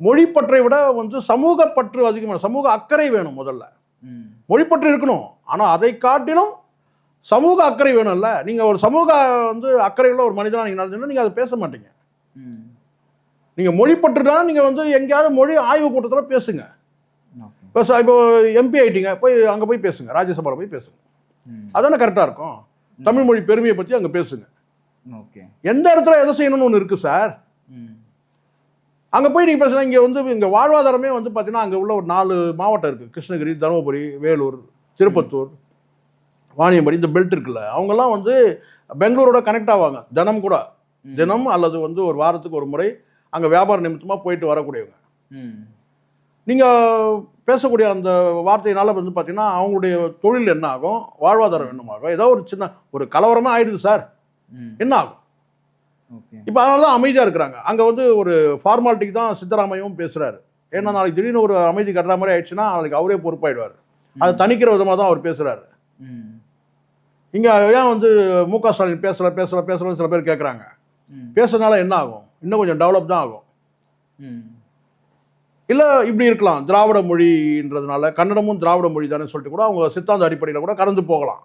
மொழிப்பற்றை விட வந்து சமூக பற்று அதிகமான சமூக அக்கறை வேணும் முதல்ல. மொழிப்பற்று இருக்கணும். ஆனால் அதை காட்டிலும் சமூக அக்கறை வேணும்ல. நீங்கள் ஒரு சமூக வந்து அக்கறையுள்ள ஒரு மனிதனாக நீங்கள் நடந்தீங்கன்னா நீங்கள் அதை பேச மாட்டீங்க. நீங்கள் மொழிப்பற்றுனா நீங்கள் வந்து எங்கேயாவது மொழி ஆய்வு கூட்டத்தில் பேசுங்க. இப்போ இப்போ எம்பி ஆயிட்டீங்க போய் அங்கே போய் பேசுங்க ராஜ்யசபாவில் போய் பேசுங்க. அதானே கரெக்டாக இருக்கும்? தமிழ் மொழி பெருமையை பற்றி அங்கே பேசுங்க. ஓகே. எந்த இடத்துல எதை செய்யணும்னு ஒன்று இருக்குது சார். அங்கே போய் நீங்கள் பேசுனா இங்கே வந்து இங்கே வாழ்வாதாரமே வந்து பார்த்தீங்கன்னா அங்கே உள்ள ஒரு நாலு மாவட்டம் இருக்குது கிருஷ்ணகிரி தருமபுரி வேலூர் திருப்பத்தூர் வாணியம்பாடி இந்த பெல்ட் இருக்குல்ல அவங்கெல்லாம் வந்து பெங்களூரோட கனெக்ட் ஆவாங்க. தினம் கூட. தினம் அல்லது வந்து ஒரு வாரத்துக்கு ஒரு முறை அங்கே வியாபார நிமித்தமாக போயிட்டு வரக்கூடியவங்க. நீங்கள் பேசக்கூடிய அந்த வார்த்தையினால வந்து பார்த்தீங்கன்னா அவங்களுடைய தொழில் என்ன ஆகும்? வாழ்வாதாரம் என்னமாகும் ஏதோ ஒரு சின்ன ஒரு கலவரமாக ஆயிடுது சார். என்ன ஆகும்? இப்போ அதனால தான் அமைதியாக இருக்கிறாங்க. அங்கே வந்து ஒரு ஃபார்மாலிட்டிக்கு தான் சித்தராமையும் பேசுகிறாரு ஏன்னா நாளைக்கு திடீர்னு ஒரு அமைதி கட்டுற மாதிரி ஆயிடுச்சுன்னா நாளைக்கு அவரே பொறுப்பாயிடுவார். அதை தணிக்கிற விதமாக தான் அவர் பேசுகிறாரு. இங்கே ஏன் வந்து மு க ஸ்டாலின் பேசல பேசல பேசலன்னு சில பேர் கேட்குறாங்க. பேசுறதுனால என்ன ஆகும்? இன்னும் கொஞ்சம் டெவலப் தான் ஆகும். இல்லை இப்படி இருக்கலாம். திராவிட மொழின்றதுனால கன்னடமும் திராவிட மொழி தானே சொல்லிட்டு கூட அவங்க சித்தாந்த அடிப்படையில் கூட கடந்து போகலாம்.